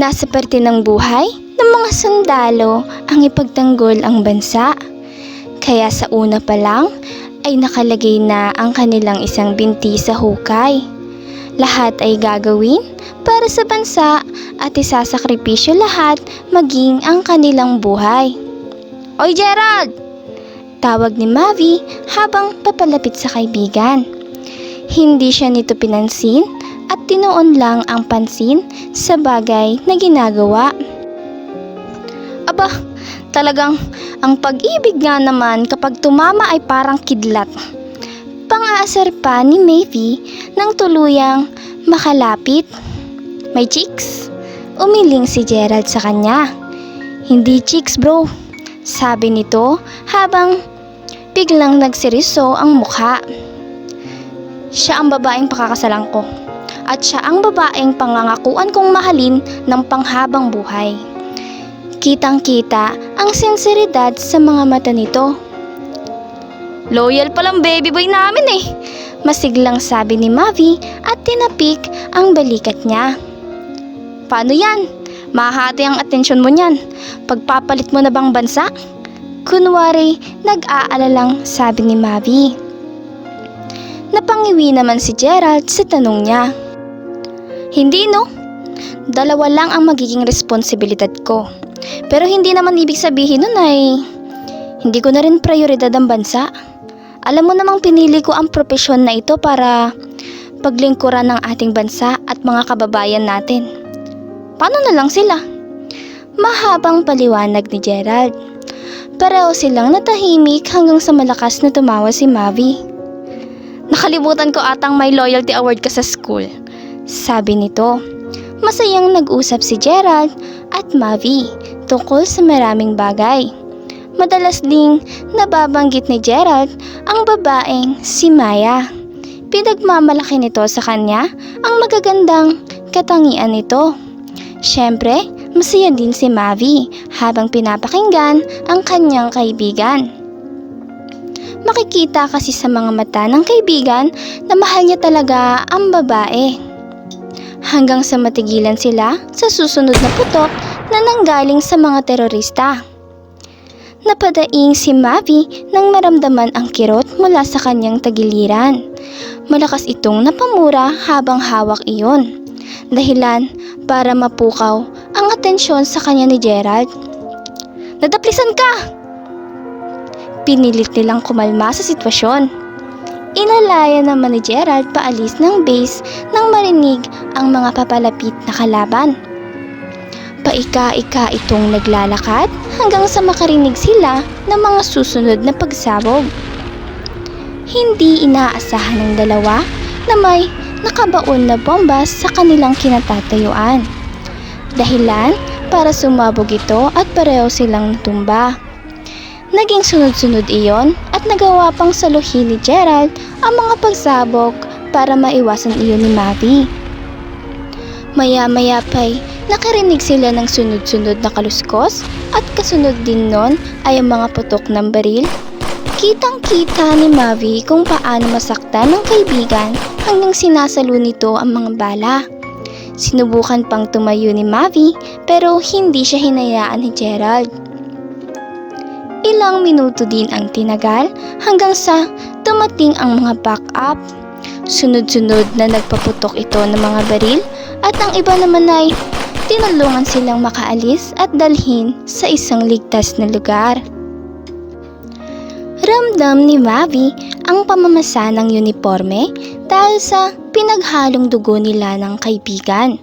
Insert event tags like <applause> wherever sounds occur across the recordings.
Nasa parte ng buhay ng mga sundalo ang ipagtanggol ang bansa. Kaya sa una pa lang ay nakalagay na ang kanilang isang binti sa hukay. Lahat ay gagawin para sa bansa at isasakripisyo lahat maging ang kanilang buhay. Oy Gerald! Tawag ni Mavi habang papalapit sa kaibigan. Hindi siya nito pinansin at tinuon lang ang pansin sa bagay na ginagawa. Aba, talagang ang pag-ibig nga naman kapag tumama ay parang kidlat. Pang-aasar pa ni Mavi nang tuluyang makalapit. May chicks? Umiling si Gerald sa kanya. Hindi chicks bro, sabi nito habang biglang nagseriso ang mukha. Siya ang babaeng pakakasalan ko at siya ang babaeng pangangakuan kong mahalin ng panghabang buhay. Kitang-kita ang sinseridad sa mga mata nito. Loyal palang baby boy namin eh. Masiglang sabi ni Mavi at tinapik ang balikat niya. Paano yan? Mahati ang atensyon mo niyan. Pagpapalit mo na bang bansa? Kunwari, nag-aalalang sabi ni Mavi. Napangiwi naman si Gerald sa tanong niya. Hindi no. Dalawa lang ang magiging responsibilidad ko. Pero hindi naman ibig sabihin nun ay hindi ko na rin prioridad ang bansa. Alam mo namang pinili ko ang propesyon na ito para paglingkuran ng ating bansa at mga kababayan natin. Paano na lang sila? Mahabang paliwanag ni Gerald. Pareho silang natahimik hanggang sa malakas na tumawa si Mavi. Nakalimutan ko atang may loyalty award ka sa school. Sabi nito. Masayang nag-usap si Gerald at Mavi tungkol sa maraming bagay. Madalas ding nababanggit ni Gerald ang babaeng si Maya. Pinagmamalaki nito sa kanya ang magagandang katangian nito. Siyempre, masaya din si Mavi habang pinapakinggan ang kanyang kaibigan. Makikita kasi sa mga mata ng kaibigan na mahal niya talaga ang babae. Hanggang sa matigilan sila sa susunod na putok na nanggaling sa mga terorista. Napadaing si Mavi nang maramdaman ang kirot mula sa kanyang tagiliran. Malakas itong napamura habang hawak iyon. Dahilan para mapukaw ang atensyon sa kanya ni Gerald. Nadaplisan ka! Pinilit nilang kumalma sa sitwasyon. Inalaya naman ni Gerald paalis ng base nang marinig ang mga papalapit na kalaban. Paika-ika itong naglalakad hanggang sa makarinig sila ng mga susunod na pagsabog. Hindi inaasahan ng dalawa na may nakabaon na bomba sa kanilang kinatatayuan. Dahilan para sumabog ito at pareho silang natumba. Naging sunod-sunod iyon at nagawa pang saluhin ni Gerald ang mga pagsabog para maiwasan iyon ni Mavi. Maya-maya pa'y nakarinig sila ng sunod-sunod na kaluskos at kasunod din nun ay ang mga putok ng baril. Kitang-kita ni Mavi kung paano masaktan ng kaibigan hanggang sinasalo nito ang mga bala. Sinubukan pang tumayo ni Mavi pero hindi siya hinayaan ni Gerald. Ilang minuto din ang tinagal hanggang sa tumating ang mga backup. Sunod-sunod na nagpaputok ito ng mga baril at ang iba naman ay tinulungan silang makaalis at dalhin sa isang ligtas na lugar. Ramdam ni Mavi ang pamamasa ng uniforme dahil sa pinaghalong dugo nila ng kaibigan.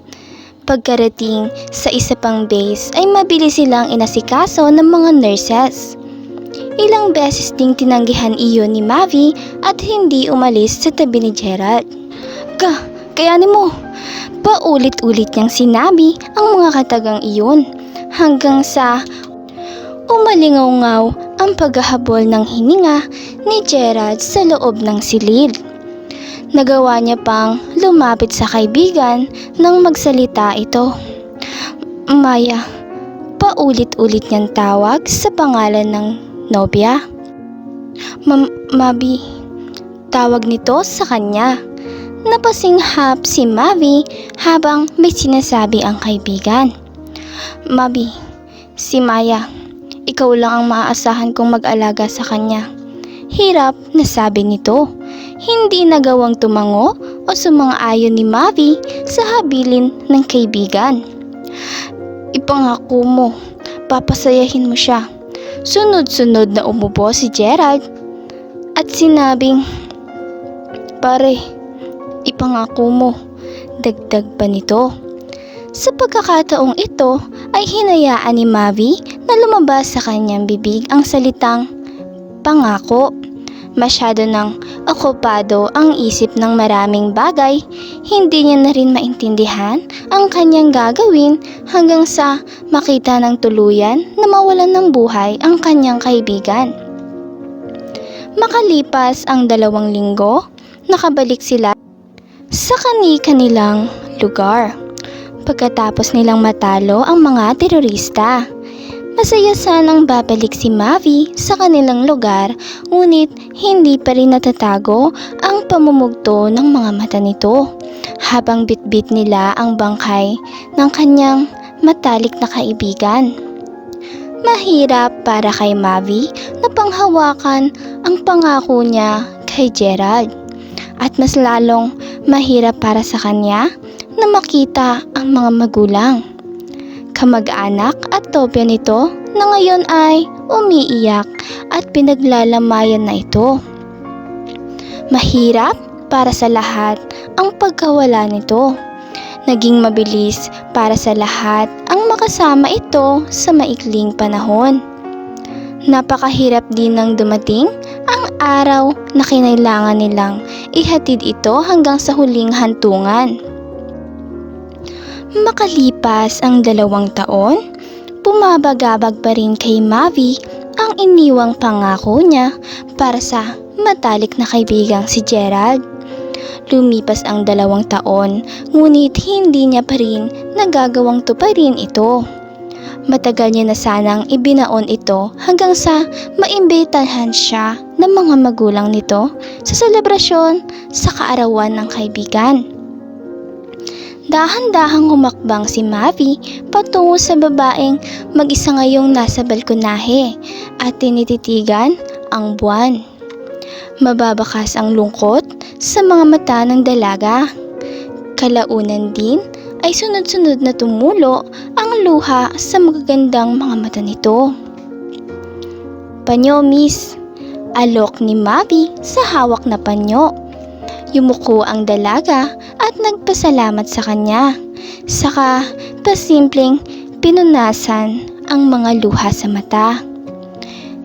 Pagkarating sa isa pang base ay mabilis silang inasikaso ng mga nurses. Ilang beses ding tinanggihan iyon ni Mavi at hindi umalis sa tabi ni Gerald. Ka, kayanin mo! Paulit-ulit niyang sinabi ang mga katagang iyon hanggang sa umalingaw ang paghahabol ng hininga ni Gerald sa loob ng silid. Nagawa niya pang lumapit sa kaibigan nang magsalita ito. Maya, paulit-ulit niyang tawag sa pangalan ng nobya. Ma- Mabi, tawag nito sa kanya. Napasinghap si Mavi habang may sinasabi ang kaibigan. Mabi, si Maya, ikaw lang ang maaasahan kong mag-alaga sa kanya. Hirap na sabi nito. Hindi nagawang tumango o sumang-ayon ni Mavi sa habilin ng kaibigan. Ipangako mo, papasayahin mo siya. Sunod-sunod na umubo si Gerald at sinabing, Pare, ipangako mo, dagdag pa nito. Sa pagkakataong ito ay hinayaan ni Mavi na lumabas sa kanyang bibig ang salitang pangako. Masyado nang okupado ang isip ng maraming bagay, hindi niya na rin maintindihan ang kanyang gagawin hanggang sa makita ng tuluyan na mawalan ng buhay ang kanyang kaibigan. Makalipas ang dalawang linggo, nakabalik sila sa kani-kanilang lugar. Pagkatapos nilang matalo ang mga terorista, masaya sanang babalik si Mavi sa kanilang lugar ngunit hindi pa rin natatago ang pamumugto ng mga mata nito habang bitbit nila ang bangkay ng kanyang matalik na kaibigan. Mahirap para kay Mavi na panghawakan ang pangako niya kay Gerald at mas lalong mahirap para sa kanya na makita ang mga magulang. Kamag-anak at topya nito na ngayon ay umiiyak at pinaglalamayan na ito. Mahirap para sa lahat ang pagkawala nito. Naging mabilis para sa lahat ang makasama ito sa maikling panahon. Napakahirap din ng dumating ang araw na kinailangan nilang ihatid ito hanggang sa huling hantungan. Makalipas ang dalawang taon, bumabagabag pa rin kay Mavi ang iniwang pangako niya para sa matalik na kaibigang si Gerald. Lumipas ang dalawang taon, ngunit hindi niya pa rin nagagawang tuparin ito. Matagal niya na sanang ibinaon ito hanggang sa maimbitahan siya ng mga magulang nito sa selebrasyon sa kaarawan ng kaibigan. Dahan-dahang humakbang si Mavi patungo sa babaeng mag-isa ngayong nasa balkonahe at tinititigan ang buwan. Mababakas ang lungkot sa mga mata ng dalaga. Kalaunan din ay sunod-sunod na tumulo ang luha sa magagandang mga mata nito. Panyo, miss. Alok ni Mavi sa hawak na panyo. Yumuko ang dalaga at nagpasalamat sa kanya. Saka pasimpleng pinunasan ang mga luha sa mata.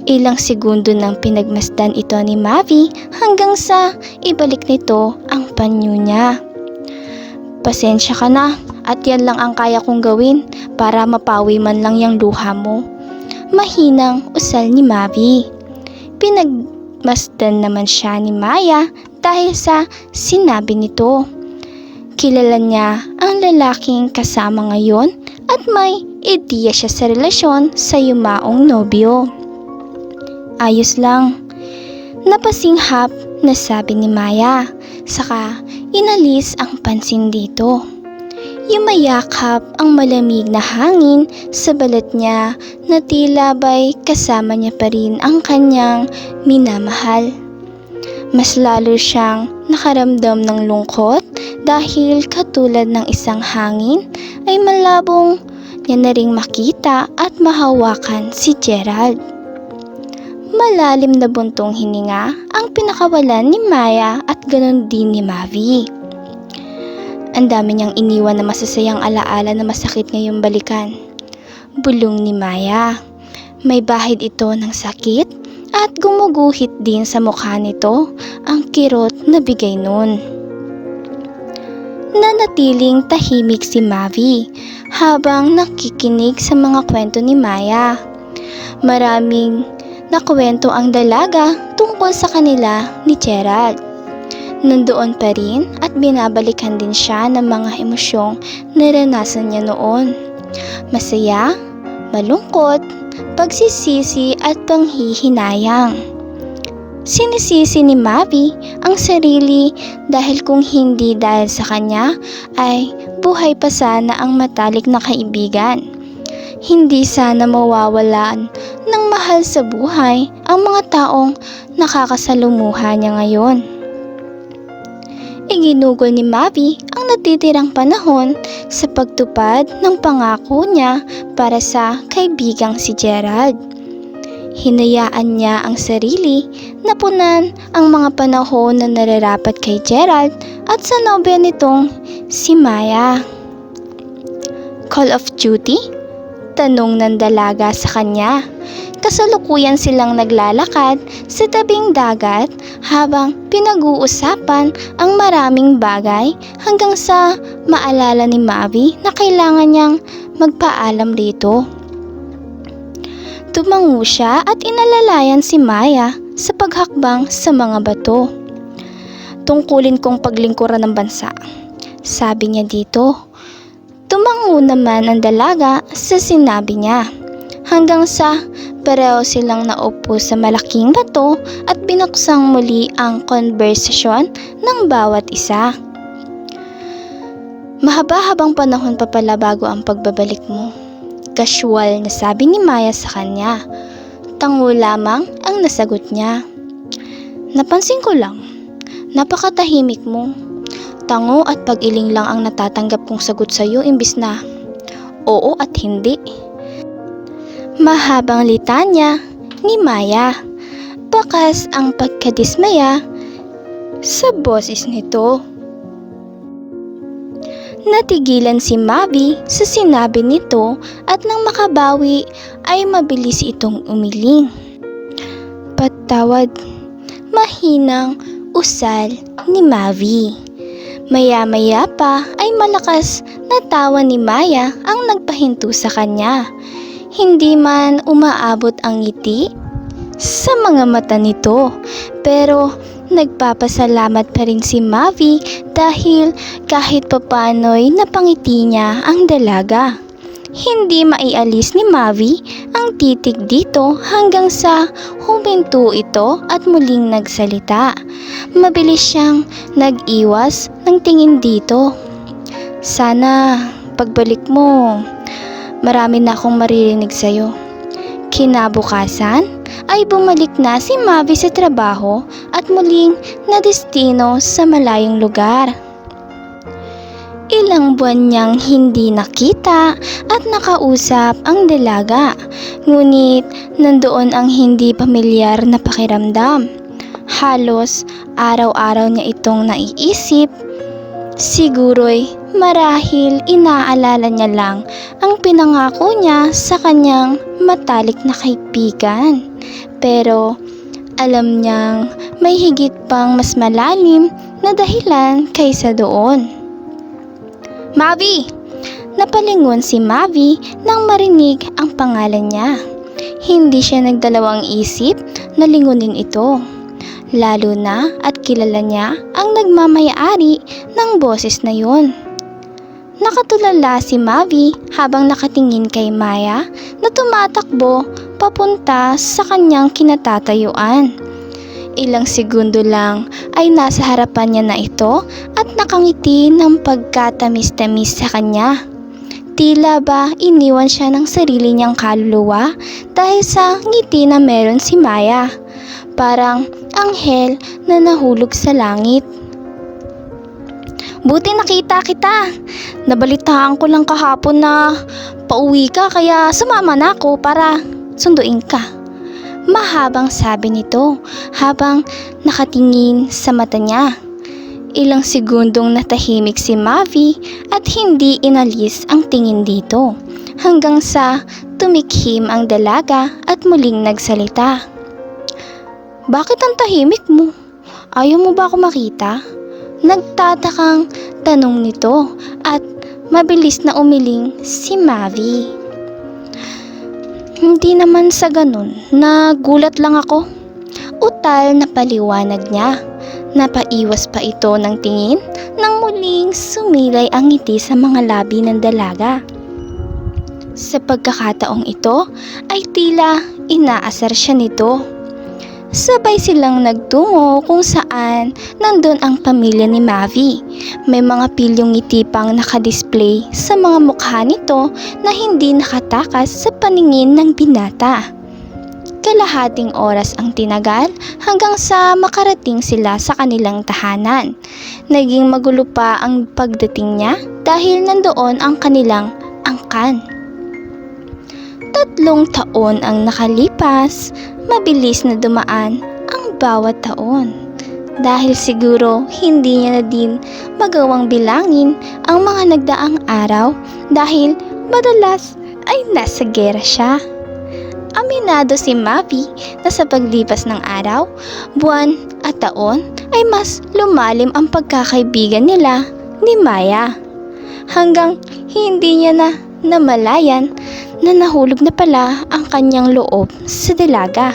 Ilang segundo nang pinagmasdan ito ni Mavi hanggang sa ibalik nito ang panyo niya. Pasensya ka na at yan lang ang kaya kong gawin para mapawi man lang yung luha mo. Mahinang usal ni Mavi. Pinagmasdan naman siya ni Maya dahil sa sinabi nito. Kilala niya ang lalaking kasama ngayon at may ideya siya sa relasyon sa yumaong nobyo. Ayos lang. Napasinghap na sabi ni Maya, saka inalis ang pansin dito. Yumayakap ang malamig na hangin sa balat niya na tila ba'y kasama niya pa rin ang kanyang minamahal. Mas lalo siyang nakaramdam ng lungkot dahil katulad ng isang hangin ay malabong niya na ring makita at mahawakan si Gerald. Malalim na buntong hininga ang pinakawalan ni Maya at ganon din ni Mavi. Ang dami niyang iniwan na masasayang alaala na masakit ngayong balikan. Bulong ni Maya. May bahid ito ng sakit at gumuguhit din sa mukha nito ang kirot na bigay nun. Nanatiling tahimik si Mavi habang nakikinig sa mga kwento ni Maya. Maraming nakwento ang dalaga tungkol sa kanila ni Gerald. Nandoon pa rin at binabalikan din siya ng mga emosyong naranasan niya noon. Masaya, malungkot, pagsisisi at panghihinayang. Sinisisi ni Mavi ang sarili dahil kung hindi dahil sa kanya ay buhay pa sana ang matalik na kaibigan. hindi sana mawawalan ng mahal sa buhay ang mga taong nakakasalumuha niya ngayon. Iginugol ni Mavi ang natitirang panahon sa pagtupad ng pangako niya para sa kaibigang si Gerald. Hinayaan niya ang sarili na punan ang mga panahon na nararapat kay Gerald at sa nobya nitong si Maya. Call of Duty? Tanong ng dalaga sa kanya. Kasalukuyan silang naglalakad sa tabing dagat habang pinag-uusapan ang maraming bagay hanggang sa maalala ni Mavi na kailangan niyang magpaalam rito. Tumango siya at inalalayan si Maya sa paghakbang sa mga bato. Tungkulin kong paglingkuran ng bansa. Sabi niya dito. Tumango naman ang dalaga sa sinabi niya. Hanggang sa pareho silang naupo sa malaking bato at binaksang muli ang konversasyon ng bawat isa. Mahaba-habang panahon pa pala bago ang pagbabalik mo. Casual na sabi ni Maya sa kanya. Tango lamang ang nasagot niya. Napansin ko lang, napakatahimik mo. Tango at pag-iling lang ang natatanggap kong sagot sa iyo imbis na oo at hindi. Mahabang litanya ni Maya. Bakas ang pagkadismaya sa boses nito. Natigilan si Mavi sa sinabi nito at nang makabawi ay mabilis itong umiling. Patawad, mahinang usal ni Mavi. Maya-maya pa ay malakas na tawa ni Maya ang nagpahinto sa kanya. Hindi man umaabot ang ngiti sa mga mata nito. Pero nagpapasalamat pa rin si Mavi dahil kahit papano'y napangiti niya ang dalaga. Hindi maialis ni Mavi ang titig dito hanggang sa huminto ito at muling nagsalita. Mabilis siyang nag-iwas ng tingin dito. Sana pagbalik mo, marami na akong maririnig sa'yo. Kinabukasan ay bumalik na si Mavi sa trabaho at muling nadestino sa malayong lugar. Ilang buwan niyang hindi nakita at nakausap ang dalaga. Ngunit nandoon ang hindi pamilyar na pakiramdam. Halos araw-araw niya itong naiisip. Siguro'y marahil inaalala niya lang ang pinangako niya sa kanyang matalik na kaibigan. Pero alam niyang may higit pang mas malalim na dahilan kaysa doon. Mavi! Napalingon si Mavi nang marinig ang pangalan niya. Hindi siya nagdalawang isip na lingunin ito. Lalo na at kilala niya ang nagmamayari ng boses na yun. Nakatulala si Mavi habang nakatingin kay Maya na tumatakbo papunta sa kanyang kinatatayuan. Ilang segundo lang ay nasa harapan niya na ito at nakangiti ng pagkatamis-tamis sa kanya. Tila ba iniwan siya ng sarili niyang kaluluwa dahil sa ngiti na meron si Maya. Parang anghel na nahulog sa langit. Buti nakita kita. Nabalitaan ko lang kahapon na pauwi ka kaya sumama na ako para sunduin ka. Mahabang sabi nito habang nakatingin sa mata niya. Ilang segundong natahimik si Mavi at hindi inalis ang tingin dito hanggang sa tumikhim ang dalaga at muling nagsalita. Bakit ang tahimik mo? Ayaw mo ba ako makita? Nagtatakang tanong nito at mabilis na umiling si Mavi. Hindi naman sa ganun, nagulat lang ako. Utal na paliwanag niya. Napaiwas pa ito ng tingin nang muling sumilay ang ngiti sa mga labi ng dalaga. Sa pagkakataong ito ay tila inaasar siya nito. Sabay silang nagtungo kung saan nandun ang pamilya ni Mavi. May mga pilyong ngiti pang nakadisplay sa mga mukha nito na hindi nakatakas sa paningin ng binata. Kalahating oras ang tinagal hanggang sa makarating sila sa kanilang tahanan. Naging magulo pa ang pagdating niya dahil nandoon ang kanilang angkan. Tatlong taon ang nakalipas, mabilis na dumaan ang bawat taon. Dahil siguro hindi niya na din magawang bilangin ang mga nagdaang araw dahil madalas ay nasa gera siya. Aminado si Mavi na sa paglipas ng araw, buwan at taon ay mas lumalim ang pagkakaibigan nila ni Maya. Hanggang hindi niya na namalayan na nahulog na pala ang kanyang loob sa dalaga.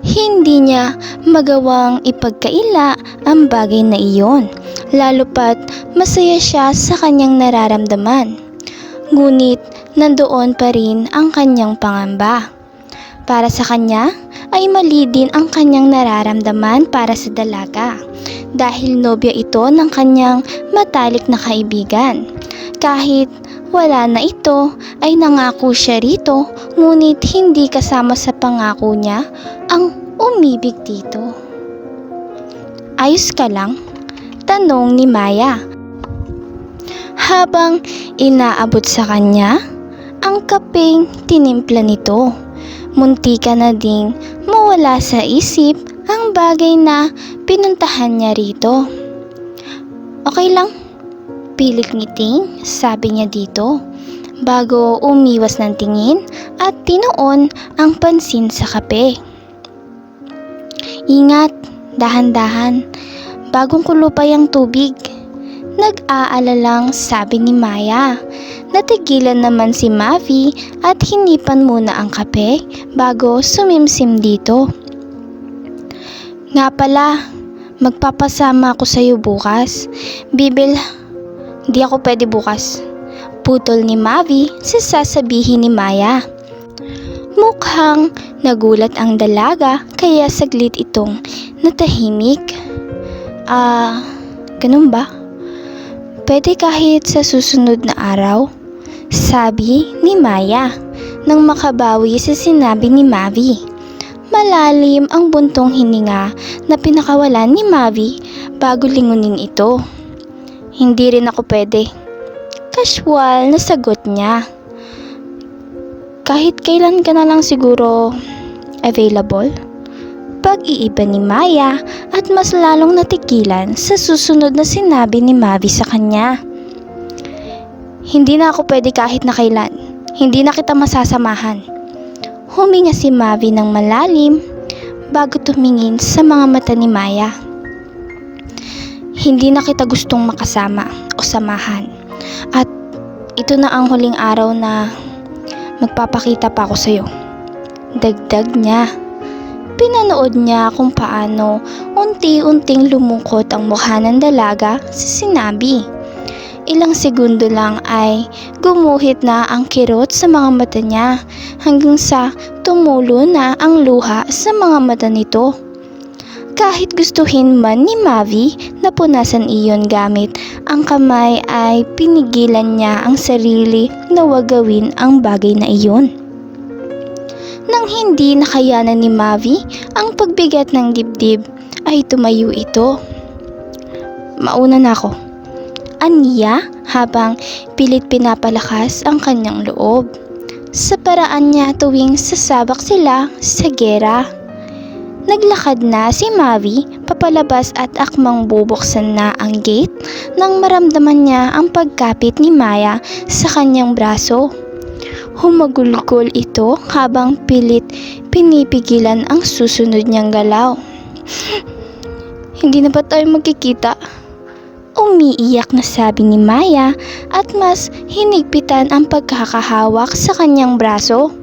Hindi niya magawang ipagkaila ang bagay na iyon, lalo pat masaya siya sa kanyang nararamdaman. Ngunit nandoon pa rin ang kanyang pangamba. Para sa kanya ay mali din ang kanyang nararamdaman para sa dalaga dahil nobya ito ng kanyang matalik na kaibigan. Kahit wala na ito ay nangako siya rito ngunit hindi kasama sa pangako niya ang umibig dito. Ayos ka lang? Tanong ni Maya. Habang inaabot sa kanya ang kapeng tinimpla nito. Muntika na ding mawala sa isip ang bagay na pinuntahan niya rito. Okay lang, pilit ngiting, sabi niya dito, bago umiwas ng tingin at tinuon ang pansin sa kape. Ingat, dahan-dahan, bagong kulo pa yung tubig. Nag-aalalang sabi ni Maya. Natigilan naman si Mavi at hinipan muna ang kape bago sumimsim dito. Nga pala, magpapasama ako sa iyo bukas. Bibil, di ako pwede bukas. Putol ni Mavi sa sasabihin ni Maya. Mukhang nagulat ang dalaga kaya saglit itong natahimik. Ah, ganun ba? Pwede kahit sa susunod na araw? Sabi ni Maya nang makabawi sa sinabi ni Mavi. Malalim ang buntong hininga na pinakawalan ni Mavi bago lingunin ito. Hindi rin ako pwede. Casual na sagot niya. Kahit kailan ka na lang siguro available? Pag-iiba ni Maya at mas lalong natigilan sa susunod na sinabi ni Mavi sa kanya. Hindi na ako pwede kahit na kailan. Hindi na kita masasamahan. Huminga si Mavi ng malalim bago tumingin sa mga mata ni Maya. Hindi na kita gustong makasama o samahan. At ito na ang huling araw na magpapakita pa ako sa'yo. Dagdag niya. Pinanood niya kung paano unti-unting lumungkot ang mukha ng dalaga sa sinabi. Ilang segundo lang ay gumuhit na ang kirot sa mga mata niya hanggang sa tumulo na ang luha sa mga mata nito. Kahit gustuhin man ni Mavi na punasan iyon gamit ang kamay ay pinigilan niya ang sarili na wag gawin ang bagay na iyon. Nang hindi nakayanan ni Mavi ang pagbigat ng dibdib ay tumayo ito. Mauna na ako. Aniya habang pilit pinapalakas ang kanyang loob. Sa paraan niya tuwing sasabak sila sa gera. Naglakad na si Mavi papalabas at akmang bubuksan na ang gate nang maramdaman niya ang pagkapit ni Maya sa kanyang braso. Humagulgol ito habang pilit pinipigilan ang susunod niyang galaw. Hindi na ba tayo magkikita? Umiiyak na sabi ni Maya at mas hinigpitan ang pagkakahawak sa kanyang braso.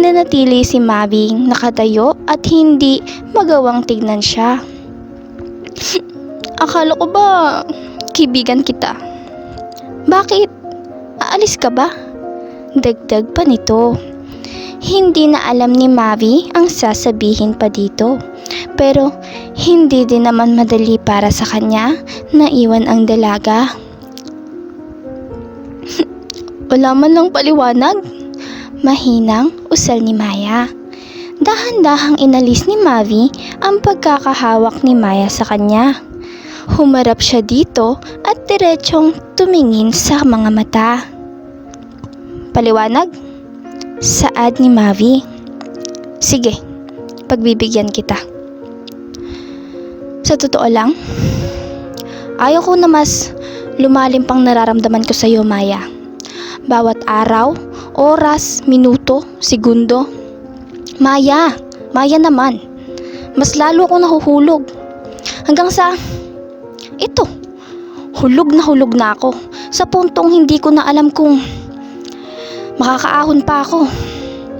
Nanatili si Mabing nakatayo at hindi magawang tignan siya. Akala ko ba kibigan kita? Bakit? Aalis ka ba? Dagdag pa nito. Hindi na alam ni Mavi ang sasabihin pa dito. Pero hindi din naman madali para sa kanya na iwan ang dalaga. <laughs> Wala man lang paliwanag. Mahinang usal ni Maya. Dahan-dahang inalis ni Mavi ang pagkakahawak ni Maya sa kanya. Humarap siya dito at diretsong tumingin sa mga mata. Paliwanag? Saad ni Mavi. Sige, pagbibigyan kita. Sa totoo lang, ayaw ko na mas lumalim pang nararamdaman ko sa iyo, Maya. Bawat araw, oras, minuto, segundo. Maya, Maya naman. Mas lalo ako nahuhulog. Hanggang sa, ito, hulog na hulog na ako. Sa puntong hindi ko na alam kung makakaahon pa ako.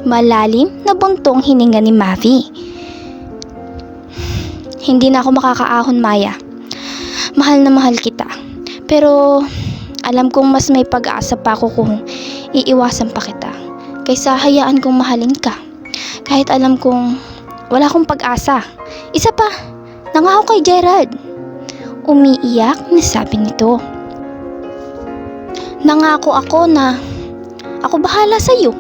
Malalim na buntong hininga ni Mavi. Hindi na ako makakaahon, Maya. Mahal na mahal kita. Pero alam kong mas may pag-asa pa ako kung iiwasan pa kita. Kaysa hayaan kong mahalin ka. Kahit alam kong wala akong pag-asa. Isa pa, nangako kay Gerald. Umiiyak na sabi nito. Nangako ako na ako bahala sa iyo.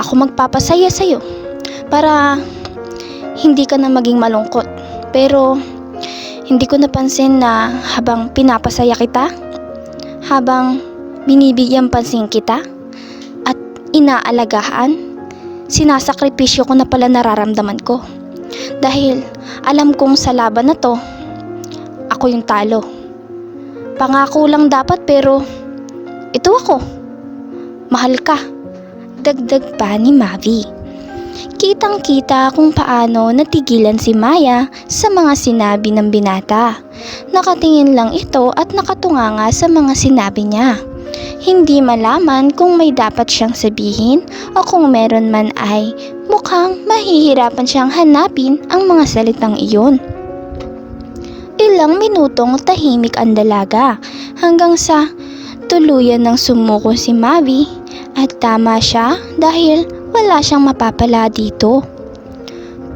Ako magpapasaya sa iyo para hindi ka na maging malungkot. Pero hindi ko napansin na habang pinapasaya kita, habang binibigyan pansin kita, inaalagaan, sinasakripisyo ko na pala nararamdaman ko. Dahil alam kong sa laban na to, ako yung talo. Pangako lang dapat pero ito ako. Mahal ka. Dagdag pa ni Mavi. Kitang kita kung paano natigilan si Maya sa mga sinabi ng binata. Nakatingin lang ito at nakatunganga sa mga sinabi niya. Hindi malaman kung may dapat siyang sabihin o kung meron man ay mukhang mahihirapan siyang hanapin ang mga salitang iyon. Ilang minutong tahimik ang dalaga hanggang sa tuluyan ng sumuko si Mavi at tama siya dahil wala siyang mapapala dito.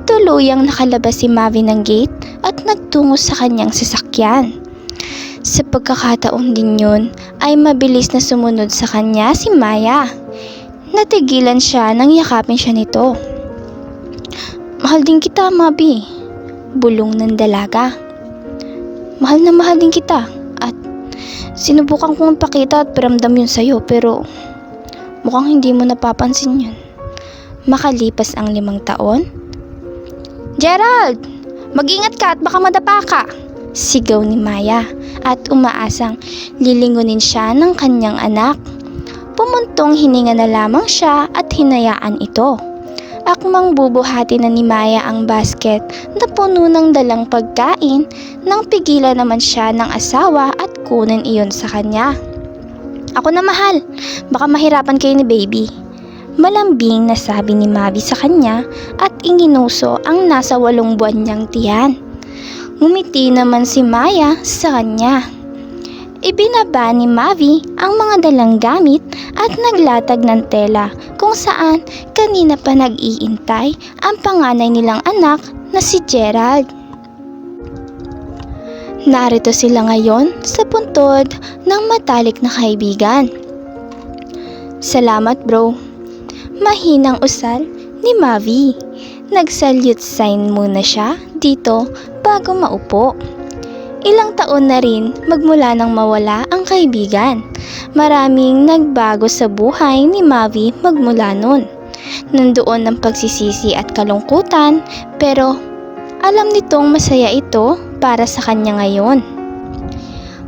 Tuluyang nakalabas si Mavi ng gate at nagtungo sa kanyang sasakyan. Sa pagkakataon din yun ay mabilis na sumunod sa kanya si Maya. Natigilan siya nang yakapin siya nito. Mahal din kita, Mabi. Bulong ng dalaga. Mahal na mahal din kita at sinubukan kong ipakita at paramdam yun sa'yo pero mukhang hindi mo napapansin yun. Makalipas ang limang taon, Gerald! Mag-ingat ka at baka madapa ka! Sigaw ni Maya at umaasang lilingunin siya ng kanyang anak. Pumuntong hininga na lamang siya at hinayaan ito. Akmang bubuhati na ni Maya ang basket na puno ng dalang pagkain nang pigilan naman siya ng asawa at kunin iyon sa kanya. Ako na mahal, baka mahirapan kayo ni baby. Malambing na sabi ni Mavi sa kanya at inginuso ang nasa walong buwan niyang tiyan. Ngumiti naman si Maya sa kanya. Ibinaba ni Mavi ang mga dalang gamit at naglatag ng tela kung saan kanina pa nag-iintay ang panganay nilang anak na si Gerald. Narito sila ngayon sa puntod ng matalik na kaibigan. Salamat bro. Mahinang usal ni Mavi. Nag-salute sign muna siya dito bago maupo. Ilang taon na rin magmula nang mawala ang kaibigan. Maraming nagbago sa buhay ni Mavi magmula nun. Nandoon ang pagsisisi at kalungkutan pero alam nitong masaya ito para sa kanya ngayon.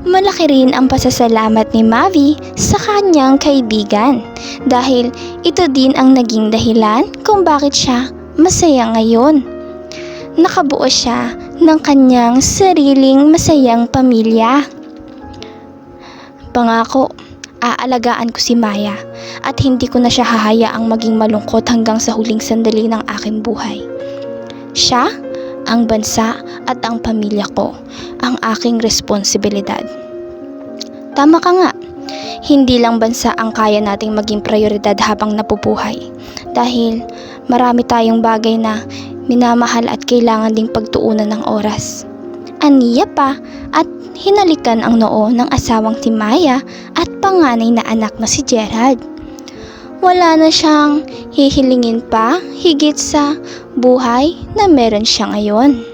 Malaki rin ang pasasalamat ni Mavi sa kanyang kaibigan dahil ito din ang naging dahilan kung bakit siya masaya ngayon. Nakabuo siya ng kanyang sariling masayang pamilya. Pangako, aalagaan ko si Maya at hindi ko na siya hahayaang maging malungkot hanggang sa huling sandali ng aking buhay. Siya, ang bansa at ang pamilya ko ang aking responsibilidad. Tama ka nga, hindi lang bansa ang kaya nating maging prioridad habang napupuhay. Dahil marami tayong bagay na minamahal at kailangan ding pagtuunan ng oras. Aniya pa at hinalikan ang noo ng asawang si Maya at panganay na anak na si Gerald. Wala na siyang hihilingin pa higit sa buhay na meron siya ngayon.